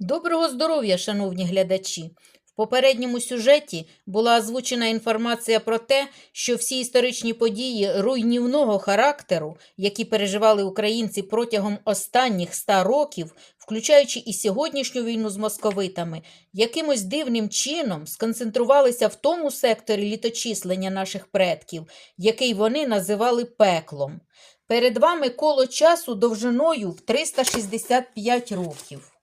Доброго здоров'я, шановні глядачі! В попередньому сюжеті була озвучена інформація про те, що всі історичні події руйнівного характеру, які переживали українці протягом останніх ста років, включаючи і сьогоднішню війну з московитами, якимось дивним чином сконцентрувалися в тому секторі літочислення наших предків, який вони називали пеклом. Перед вами коло часу довжиною в 365 років.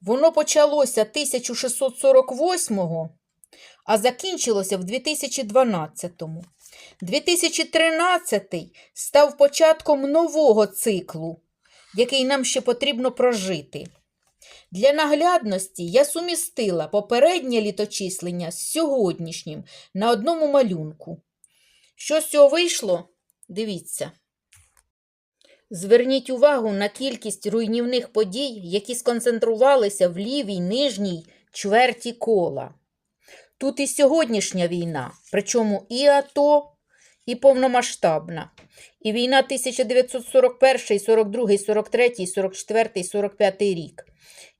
Воно почалося 1648-го, а закінчилося в 2012-му. 2013 став початком нового циклу, який нам ще потрібно прожити. Для наглядності я сумістила попереднє літочислення з сьогоднішнім на одному малюнку. Що з цього вийшло? Дивіться. Зверніть увагу на кількість руйнівних подій, які сконцентрувалися в лівій нижній чверті кола. Тут і сьогоднішня війна, причому і АТО, і повномасштабна. І війна 1941, 42, 43, 44, 45 рік.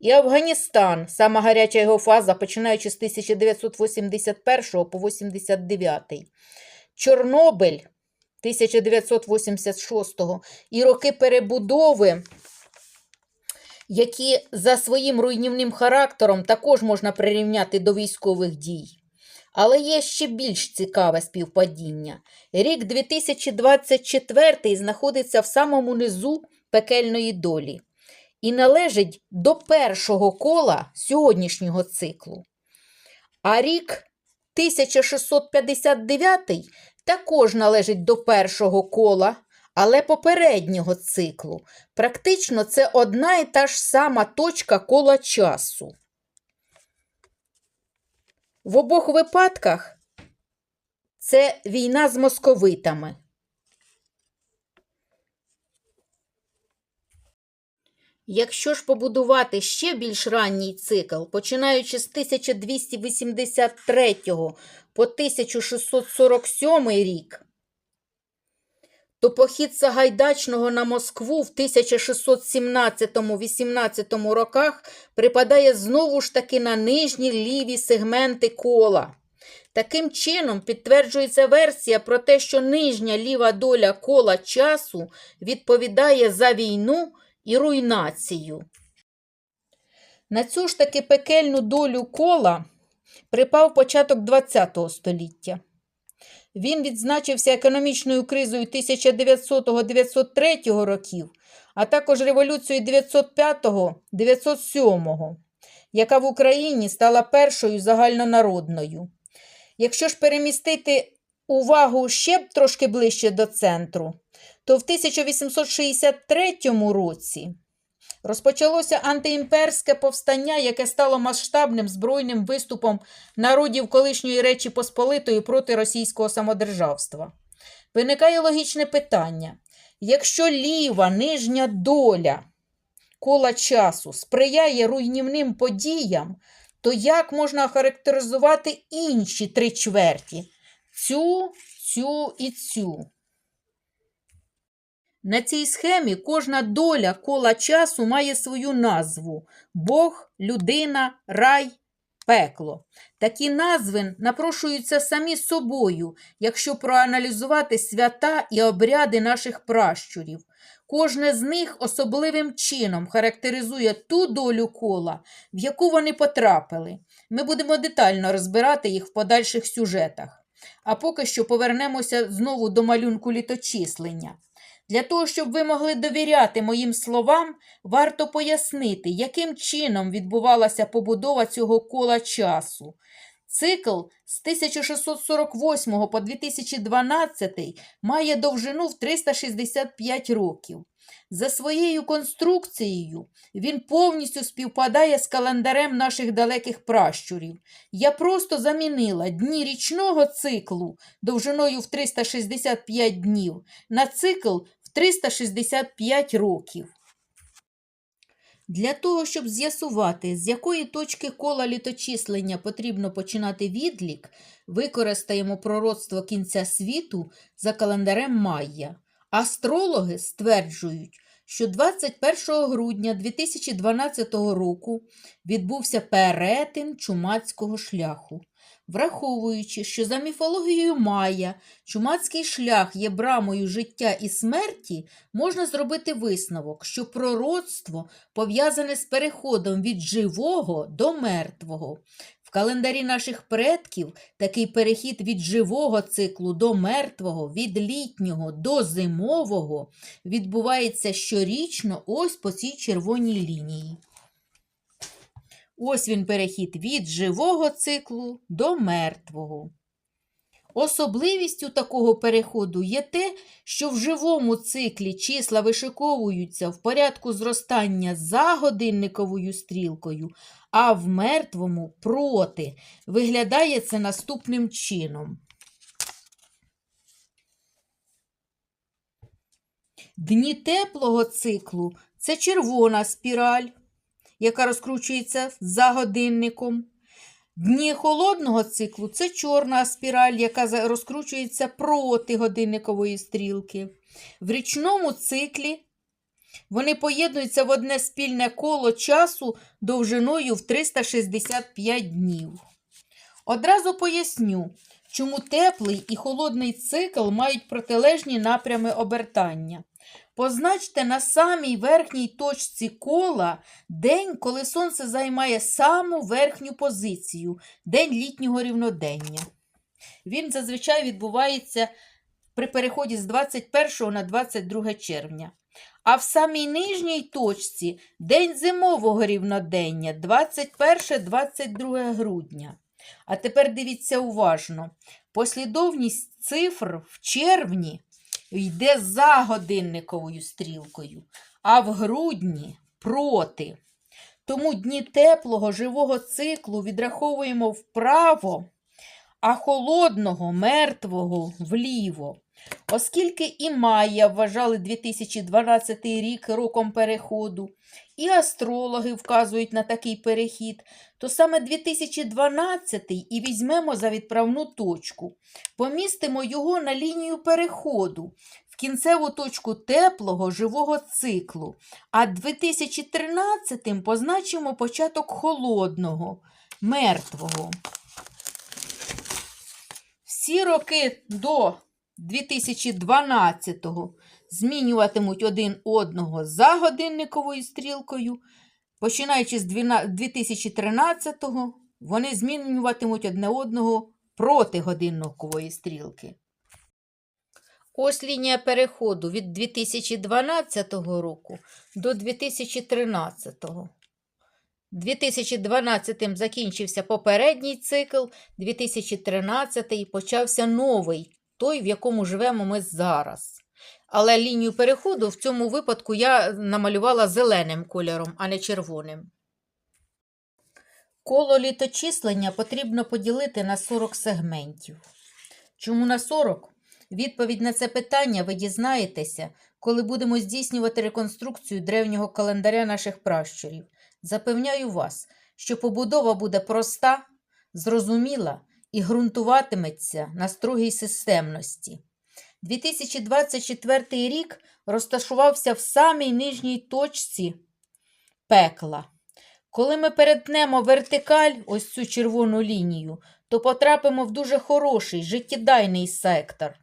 І Афганістан, сама гаряча його фаза, починаючи з 1981 по 89. Чорнобиль 1986-го і роки перебудови, які за своїм руйнівним характером також можна прирівняти до військових дій. Але є ще більш цікаве співпадіння. Рік 2024 знаходиться в самому низу пекельної долі і належить до першого кола сьогоднішнього циклу. А рік 1659 також належить до першого кола, але попереднього циклу. Практично це одна і та ж сама точка кола часу. В обох випадках це війна з московитами. Якщо ж побудувати ще більш ранній цикл, починаючи з 1283 по 1647 рік, то похід Сагайдачного на Москву в 1617-18 роках припадає знову ж таки на нижні ліві сегменти кола. Таким чином підтверджується версія про те, що нижня ліва доля кола часу відповідає за війну і руйнацію. На цю ж таки пекельну долю кола припав початок ХХ століття. Він відзначився економічною кризою 1900-903 років, а також революцією 905-907, яка в Україні стала першою загальнонародною. Якщо ж перемістити увагу ще трошки ближче до центру, то в 1863 році розпочалося антиімперське повстання, яке стало масштабним збройним виступом народів колишньої Речі Посполитої проти російського самодержавства. Виникає логічне питання: якщо ліва нижня доля кола часу сприяє руйнівним подіям, то як можна охарактеризувати інші три чверті? Цю, цю і цю. На цій схемі кожна доля кола часу має свою назву Бог, людина, рай, пекло. Такі назви напрошуються самі собою, якщо проаналізувати свята і обряди наших пращурів. Кожне з них особливим чином характеризує ту долю кола, в яку вони потрапили. Ми будемо детально розбирати їх в подальших сюжетах. А поки що повернемося знову до малюнку літочислення. Для того, щоб ви могли довіряти моїм словам, варто пояснити, яким чином відбувалася побудова цього кола часу. Цикл з 1648 по 2012 має довжину в 365 років. За своєю конструкцією він повністю співпадає з календарем наших далеких пращурів. Я просто замінила дні річного циклу довжиною в 365 днів на цикл в 365 років. Для того, щоб з'ясувати, з якої точки кола літочислення потрібно починати відлік, використаємо пророцтво кінця світу за календарем Майя. Астрологи стверджують, що 21 грудня 2012 року відбувся перетин чумацького шляху. Враховуючи, що за міфологією Майя чумацький шлях є брамою життя і смерті, можна зробити висновок, що пророцтво пов'язане з переходом від живого до мертвого. В календарі наших предків такий перехід від живого циклу до мертвого, від літнього до зимового відбувається щорічно ось по цій червоній лінії. Ось він перехід від живого циклу до мертвого. Особливістю такого переходу є те, що в живому циклі числа вишиковуються в порядку зростання за годинниковою стрілкою, а в мертвому проти. Виглядає це наступним чином. Дні теплого циклу це червона спіраль, яка розкручується за годинником. Дні холодного циклу це чорна спіраль, яка розкручується проти годинникової стрілки. В річному циклі вони поєднуються в одне спільне коло часу довжиною в 365 днів. Одразу поясню, чому теплий і холодний цикл мають протилежні напрями обертання. Позначте на самій верхній точці кола день, коли сонце займає саму верхню позицію день літнього рівнодення. Він зазвичай відбувається при переході з 21 на 22 червня. А в самій нижній точці день зимового рівнодення 21-22 грудня. А тепер дивіться уважно. Послідовність цифр в червні йде за годинниковою стрілкою, а в грудні проти. Тому дні теплого живого циклу відраховуємо вправо, а холодного, мертвого вліво. Оскільки і Майя вважали 2012 рік роком переходу, і астрологи вказують на такий перехід, то саме 2012 і візьмемо за відправну точку. Помістимо його на лінію переходу в кінцеву точку теплого живого циклу, а 2013 позначимо початок холодного, мертвого. Всі роки до 2012-го змінюватимуть один одного за годинниковою стрілкою. Починаючи з 2013-го, вони змінюватимуть одне одного проти годинникової стрілки. Ось лінія переходу від 2012 року до 2013. 2012 закінчився попередній цикл, 2013 почався новий, той, в якому живемо ми зараз. Але лінію переходу в цьому випадку я намалювала зеленим кольором, а не червоним. Коло літочислення потрібно поділити на 40 сегментів. Чому на 40? Відповідь на це питання ви дізнаєтеся, коли будемо здійснювати реконструкцію древнього календаря наших пращурів. Запевняю вас, що побудова буде проста, зрозуміла і ґрунтуватиметься на строгій системності. 2024 рік розташувався в самій нижній точці пекла. Коли ми перетнемо вертикаль, ось цю червону лінію, то потрапимо в дуже хороший, життєдайний сектор.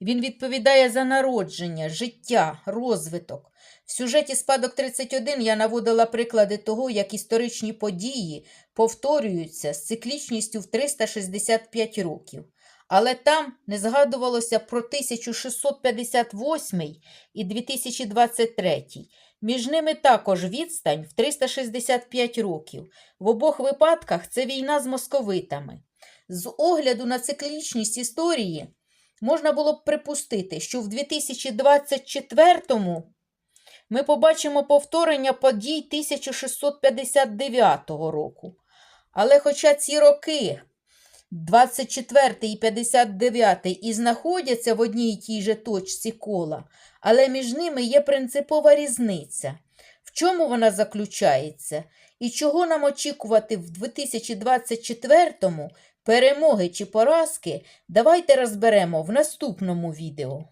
Він відповідає за народження, життя, розвиток. В сюжеті Спадок 31 я наводила приклади того, як історичні події повторюються з циклічністю в 365 років. Але там не згадувалося про 1658 і 2023. Між ними також відстань в 365 років. В обох випадках це війна з московитами. З огляду на циклічність історії можна було б припустити, що в 2024 ми побачимо повторення подій 1659 року. Але хоча ці роки 24 і 59 і знаходяться в одній і тій же точці кола, але між ними є принципова різниця. В чому вона заключається? І чого нам очікувати в 2024-му перемоги чи поразки, давайте розберемо в наступному відео.